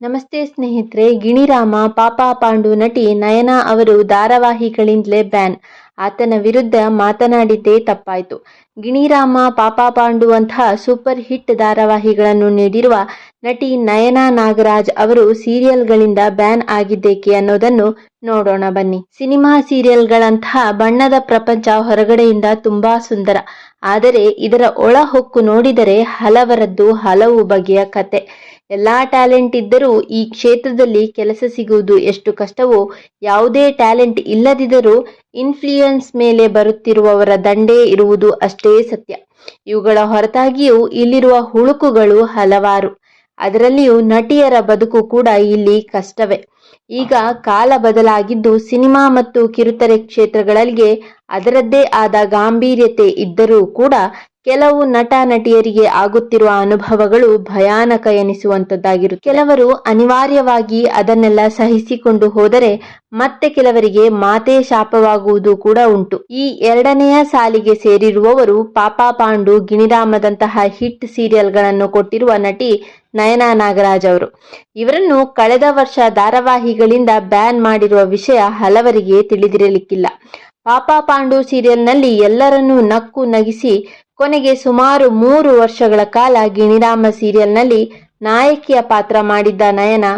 ನಮಸ್ತೆ ಸ್ನೇಹಿತರೆ ಗಿಣಿರಾಮ ಪಾಪ ಪಾಂಡು ನಟಿ ನಯನಾ ಅವರು ಧಾರಾವಾಹಿಗಳಿಂದಲೇ ಬ್ಯಾನ್. ಆತನ ವಿರುದ್ಧ ಮಾತನಾಡಿದ್ದೇ ತಪ್ಪಾಯಿತು. ಗಿಣಿರಾಮ, ಪಾಪ ಪಾಂಡು ಅಂತಹ ಸೂಪರ್ ಹಿಟ್ ಧಾರಾವಾಹಿಗಳನ್ನು ನೀಡಿರುವ ನಟಿ ನಯನಾ ನಾಗರಾಜ್ ಅವರು ಸೀರಿಯಲ್ಗಳಿಂದ ಬ್ಯಾನ್ ಆಗಿದ್ದೇಕೆ ಅನ್ನೋದನ್ನು ನೋಡೋಣ ಬನ್ನಿ. ಸಿನಿಮಾ ಸೀರಿಯಲ್ಗಳಂತಹ ಬಣ್ಣದ ಪ್ರಪಂಚ ಹೊರಗಡೆಯಿಂದ ತುಂಬಾ ಸುಂದರ. ಆದರೆ ಇದರ ಒಳಹೊಕ್ಕು ನೋಡಿದರೆ ಹಲವರದ್ದು ಹಲವು ಬಗೆಯ ಕತೆ. ಎಲ್ಲಾ ಟ್ಯಾಲೆಂಟ್ ಇದ್ದರೂ ಈ ಕ್ಷೇತ್ರದಲ್ಲಿ ಕೆಲಸ ಸಿಗುವುದು ಎಷ್ಟು ಕಷ್ಟವೋ, ಯಾವುದೇ ಟ್ಯಾಲೆಂಟ್ ಇಲ್ಲದಿದ್ದರೂ ಇನ್ಫ್ಲೂಯೆನ್ಸ್ ಮೇಲೆ ಬರುತ್ತಿರುವವರ ದಂಡೇ ಇರುವುದು ಅಷ್ಟೇ ಸತ್ಯ. ಇವುಗಳ ಹೊರತಾಗಿಯೂ ಇಲ್ಲಿರುವ ಹುಳುಕುಗಳು ಹಲವಾರು. ಅದರಲ್ಲಿಯೂ ನಟಿಯರ ಬದುಕು ಕೂಡ ಇಲ್ಲಿ ಕಷ್ಟವೇ. ಈಗ ಕಾಲ ಬದಲಾಗಿದ್ದು ಸಿನಿಮಾ ಮತ್ತು ಕಿರುತೆರೆ ಕ್ಷೇತ್ರಗಳಿಗೆ ಅದರದ್ದೇ ಆದ ಗಾಂಭೀರ್ಯತೆ ಇದ್ದರೂ ಕೂಡ ಕೆಲವು ನಟ ನಟಿಯರಿಗೆ ಆಗುತ್ತಿರುವ ಅನುಭವಗಳು ಭಯಾನಕ ಎನಿಸುವಂತದ್ದಾಗಿರುತ್ತೆ ಕೆಲವರು ಅನಿವಾರ್ಯವಾಗಿ ಅದನ್ನೆಲ್ಲ ಸಹಿಸಿಕೊಂಡು ಹೋದರೆ ಮತ್ತೆ ಕೆಲವರಿಗೆ ಮಾತೆ ಶಾಪವಾಗುವುದು ಕೂಡ ಉಂಟು. ಈ ಎರಡನೆಯ ಸಾಲಿಗೆ ಸೇರಿರುವವರು ಪಾಪಾ ಪಾಂಡು, ಗಿಣಿರಾಮದಂತಹ ಹಿಟ್ ಸೀರಿಯಲ್ಗಳನ್ನು ಕೊಟ್ಟಿರುವ ನಟಿ ನಯನಾ ನಾಗರಾಜ್ ಅವರು. ಇವರನ್ನು ಕಳೆದ ವರ್ಷ ಧಾರಾವಾಹಿಗಳಿಂದ ಬ್ಯಾನ್ ಮಾಡಿರುವ ವಿಷಯ ಹಲವರಿಗೆ ತಿಳಿದಿರಲಿಕ್ಕಿಲ್ಲ. ಪಾಪಾ ಪಾಂಡು ಸೀರಿಯಲ್ನಲ್ಲಿ ಎಲ್ಲರನ್ನೂ ನಕ್ಕು ನಗಿಸಿ ಕೊನೆಗೆ ಸುಮಾರು ಮೂರು ವರ್ಷಗಳ ಕಾಲ ಗಿಣಿರಾಮ ಸೀರಿಯಲ್ನಲ್ಲಿ ನಾಯಕಿಯ ಪಾತ್ರ ಮಾಡಿದ್ದ ನಯನ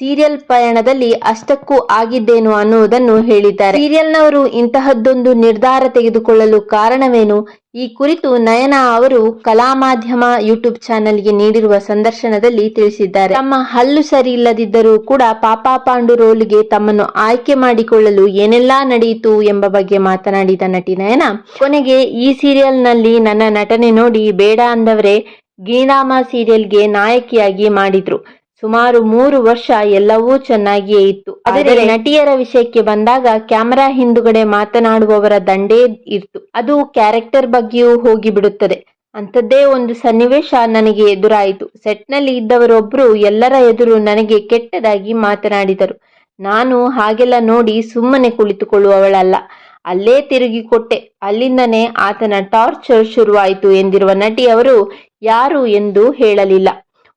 ಸೀರಿಯಲ್ ಪಯಣದಲ್ಲಿ ಅಷ್ಟಕ್ಕೂ ಆಗಿದ್ದೇನು ಅನ್ನುವುದನ್ನು ಹೇಳಿದ್ದಾರೆ. ಸೀರಿಯಲ್ನವರು ಇಂತಹದ್ದೊಂದು ನಿರ್ಧಾರ ತೆಗೆದುಕೊಳ್ಳಲು ಕಾರಣವೇನು? ಈ ಕುರಿತು ನಯನ ಅವರು ಕಲಾ ಮಾಧ್ಯಮ ಯೂಟ್ಯೂಬ್ ಚಾನೆಲ್ಗೆ ನೀಡಿರುವ ಸಂದರ್ಶನದಲ್ಲಿ ತಿಳಿಸಿದ್ದಾರೆ. ತಮ್ಮ ಹಲ್ಲು ಸರಿ ಇಲ್ಲದಿದ್ದರೂ ಕೂಡ ಪಾಪಾ ಪಾಂಡು ರೋಲ್ಗೆ ತಮ್ಮನ್ನು ಆಯ್ಕೆ ಮಾಡಿಕೊಳ್ಳಲು ಏನೆಲ್ಲಾ ನಡೆಯಿತು ಎಂಬ ಬಗ್ಗೆ ಮಾತನಾಡಿದ ನಟಿ ನಯನ, ಕೊನೆಗೆ ಈ ಸೀರಿಯಲ್ನಲ್ಲಿ ನನ್ನ ನಟನೆ ನೋಡಿ ಬೇಡ ಅಂದವರೇ ಗೀನಾಮ ಸೀರಿಯಲ್ಗೆ ನಾಯಕಿಯಾಗಿ ಮಾಡಿದ್ರು. ಸುಮಾರು ಮೂರು ವರ್ಷ ಎಲ್ಲವೂ ಚೆನ್ನಾಗಿಯೇ ಇತ್ತು. ಆದರೆ ನಟಿಯರ ವಿಷಯಕ್ಕೆ ಬಂದಾಗ ಕ್ಯಾಮೆರಾ ಹಿಂದುಗಡೆ ಮಾತನಾಡುವವರ ದಂಡೇ ಇತ್ತು ಅದು ಕ್ಯಾರೆಕ್ಟರ್ ಬಗ್ಗೆಯೂ ಹೋಗಿಬಿಡುತ್ತದೆ. ಅಂಥದ್ದೇ ಒಂದು ಸನ್ನಿವೇಶ ನನಗೆ ಎದುರಾಯಿತು. ಸೆಟ್ನಲ್ಲಿ ಇದ್ದವರೊಬ್ಬರು ಎಲ್ಲರ ಎದುರು ನನಗೆ ಕೆಟ್ಟದಾಗಿ ಮಾತನಾಡಿದರು. ನಾನು ಹಾಗೆಲ್ಲ ನೋಡಿ ಸುಮ್ಮನೆ ಕುಳಿತುಕೊಳ್ಳುವವಳಲ್ಲ. ಅಲ್ಲೇ ತಿರುಗಿ ಕೊಟ್ಟೆ ಅಲ್ಲಿಂದನೇ ಆತನ ಟಾರ್ಚರ್ ಶುರುವಾಯಿತು ಎಂದಿರುವ ನಟಿ ಅವರು ಯಾರು ಎಂದು ಹೇಳಲಿಲ್ಲ.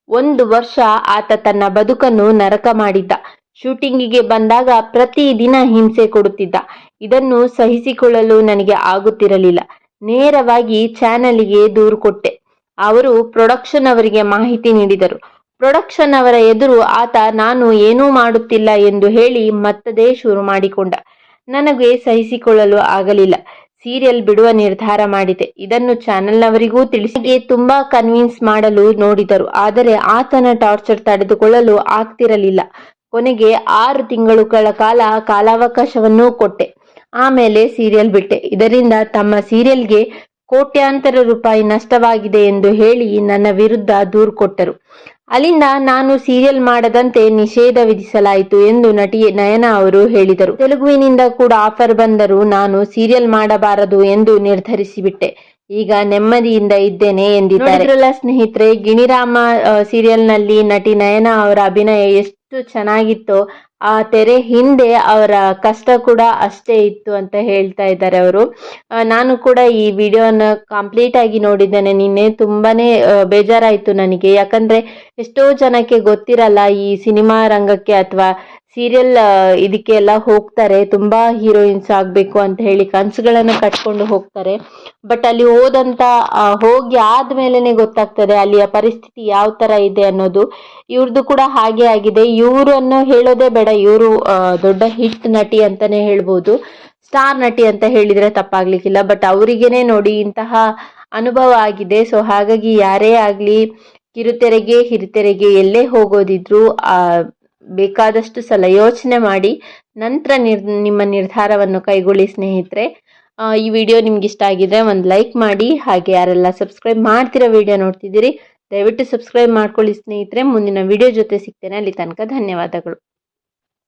ಒಂದು ವರ್ಷ ಆತ ತನ್ನ ಬದುಕನ್ನು ನರಕ ಮಾಡಿದ್ದ. ಶೂಟಿಂಗಿಗೆ ಬಂದಾಗ ಪ್ರತಿದಿನ ಹಿಂಸೆ ಕೊಡುತ್ತಿದ್ದ. ಇದನ್ನು ಸಹಿಸಿಕೊಳ್ಳಲು ನನಗೆ ಆಗುತ್ತಿರಲಿಲ್ಲ. ನೇರವಾಗಿ ಚಾನಲ್ಗೆ ದೂರು ಕೊಟ್ಟೆ. ಅವರು ಪ್ರೊಡಕ್ಷನ್ ಅವರಿಗೆ ಮಾಹಿತಿ ನೀಡಿದರು. ಪ್ರೊಡಕ್ಷನ್ ಅವರ ಎದುರು ಆತ, ನಾನು ಏನೂ ಮಾಡುತ್ತಿಲ್ಲ ಎಂದು ಹೇಳಿ ಮತ್ತದೇ ಶುರು ಮಾಡಿಕೊಂಡ. ನನಗೆ ಸಹಿಸಿಕೊಳ್ಳಲು ಆಗಲಿಲ್ಲ. ಸೀರಿಯಲ್ ಬಿಡುವ ನಿರ್ಧಾರ ಮಾಡಿದೆ. ಇದನ್ನು ಚಾನೆಲ್ನವರಿಗೂ ತಿಳಿಸಿ ತುಂಬಾ ಕನ್ವಿನ್ಸ್ ಮಾಡಲು ನೋಡಿದರು. ಆದರೆ ಆತನ ಟಾರ್ಚರ್ ತಡೆದುಕೊಳ್ಳಲು ಆಗ್ತಿರಲಿಲ್ಲ. ಕೊನೆಗೆ ಆರು ತಿಂಗಳುಗಳ ಕಾಲ ಕಾಲಾವಕಾಶವನ್ನೂ ಕೊಟ್ಟೆ. ಆಮೇಲೆ ಸೀರಿಯಲ್ ಬಿಟ್ಟೆ. ಇದರಿಂದ ತಮ್ಮ ಸೀರಿಯಲ್ಗೆ ಕೋಟ್ಯಾಂತರ ರೂಪಾಯಿ ನಷ್ಟವಾಗಿದೆ ಎಂದು ಹೇಳಿ ನನ್ನ ವಿರುದ್ಧ ದೂರು ಕೊಟ್ಟರು. ಅಲ್ಲಿಂದ ನಾನು ಸೀರಿಯಲ್ ಮಾಡದಂತೆ ನಿಷೇಧ ವಿಧಿಸಲಾಯಿತು ಎಂದು ನಟಿ ನಯನ ಅವರು ಹೇಳಿದರು. ತೆಲುಗುವಿನಿಂದ ಕೂಡ ಆಫರ್ ಬಂದರೂ ನಾನು ಸೀರಿಯಲ್ ಮಾಡಬಾರದು ಎಂದು ನಿರ್ಧರಿಸಿಬಿಟ್ಟೆ. ಈಗ ನೆಮ್ಮದಿಯಿಂದ ಇದ್ದೇನೆ ಎಂದಿದ್ದಾರೆ. ಸ್ನೇಹಿತರೆ, ಗಿಣಿರಾಮ ಸೀರಿಯಲ್ನಲ್ಲಿ ನಟಿ ನಯನ ಅವರ ಅಭಿನಯ ಎಷ್ಟು ಚೆನ್ನಾಗಿತ್ತೋ. ಆ ತೆರೆ ಹಿಂದೆ ಅವರ ಕಷ್ಟ ಕೂಡ ಅಷ್ಟೇ ಇತ್ತು ಅಂತ ಹೇಳ್ತಾ ಇದ್ದಾರೆ ಅವರು. ನಾನು ಕೂಡ ಈ ವಿಡಿಯೋನ ಕಂಪ್ಲೀಟ್ ಆಗಿ ನೋಡಿದ್ದೇನೆ. ನಿನ್ನೆ ತುಂಬಾನೇ ಬೇಜಾರಾಯಿತು ನನಗೆ. ಯಾಕಂದ್ರೆ ಎಷ್ಟೋ ಜನಕ್ಕೆ ಗೊತ್ತಿರಲ್ಲ ಈ ಸಿನಿಮಾ ರಂಗಕ್ಕೆ ಅಥವಾ ಸೀರಿಯಲ್ ಇದಕ್ಕೆ ಎಲ್ಲ ಹೋಗ್ತಾರೆ. ತುಂಬಾ ಹೀರೋಯಿನ್ಸ್ ಆಗಬೇಕು ಅಂತ ಹೇಳಿ ಕನಸುಗಳನ್ನು ಕಟ್ಕೊಂಡು ಹೋಗ್ತಾರೆ. ಬಟ್ ಅಲ್ಲಿ ಹೋದಂತ ಹೋಗಿ ಆದ್ಮೇಲೆನೆ ಗೊತ್ತಾಗ್ತದೆ ಅಲ್ಲಿಯ ಪರಿಸ್ಥಿತಿ ಯಾವ ತರ ಇದೆ ಅನ್ನೋದು. ಇವ್ರದ್ದು ಕೂಡ ಹಾಗೆ ಆಗಿದೆ. ಇವರನ್ನು ಹೇಳೋದೇ ಬೇಡ. ಇವರು ದೊಡ್ಡ ಹಿಟ್ ನಟಿ ಅಂತಾನೆ ಹೇಳ್ಬೋದು. ಸ್ಟಾರ್ ನಟಿ ಅಂತ ಹೇಳಿದ್ರೆ ತಪ್ಪಾಗ್ಲಿಕ್ಕಿಲ್ಲ. ಬಟ್ ಅವರಿಗೇನೆ ನೋಡಿ ಇಂತಹ ಅನುಭವ ಆಗಿದೆ. ಸೊ ಹಾಗಾಗಿ ಯಾರೇ ಆಗ್ಲಿ ಕಿರುತೆರೆಗೆ, ಹಿರಿತೆರೆಗೆ ಎಲ್ಲೇ ಹೋಗೋದಿದ್ರು ಬೇಕಾದಷ್ಟು ಸಲ ಯೋಚನೆ ಮಾಡಿ, ನಂತರ ನಿರ್, ನಿಮ್ಮ ನಿರ್ಧಾರವನ್ನು ಕೈಗೊಳ್ಳಿ ಸ್ನೇಹಿತರೆ. ಈ ವಿಡಿಯೋ ನಿಮ್ಗೆ ಇಷ್ಟ ಆಗಿದೆ ಒಂದು ಲೈಕ್ ಮಾಡಿ, ಹಾಗೆ ಯಾರೆಲ್ಲ ಸಬ್ಸ್ಕ್ರೈಬ್ ಮಾಡ್ತಿರೋ ವಿಡಿಯೋ ನೋಡ್ತಿದ್ದೀರಿ, ದಯವಿಟ್ಟು ಸಬ್ಸ್ಕ್ರೈಬ್ ಮಾಡ್ಕೊಳ್ಳಿ ಸ್ನೇಹಿತರೆ. ಮುಂದಿನ ವಿಡಿಯೋ ಜೊತೆ ಸಿಗ್ತೇನೆ. ಅಲ್ಲಿ ತನಕ ಧನ್ಯವಾದಗಳು.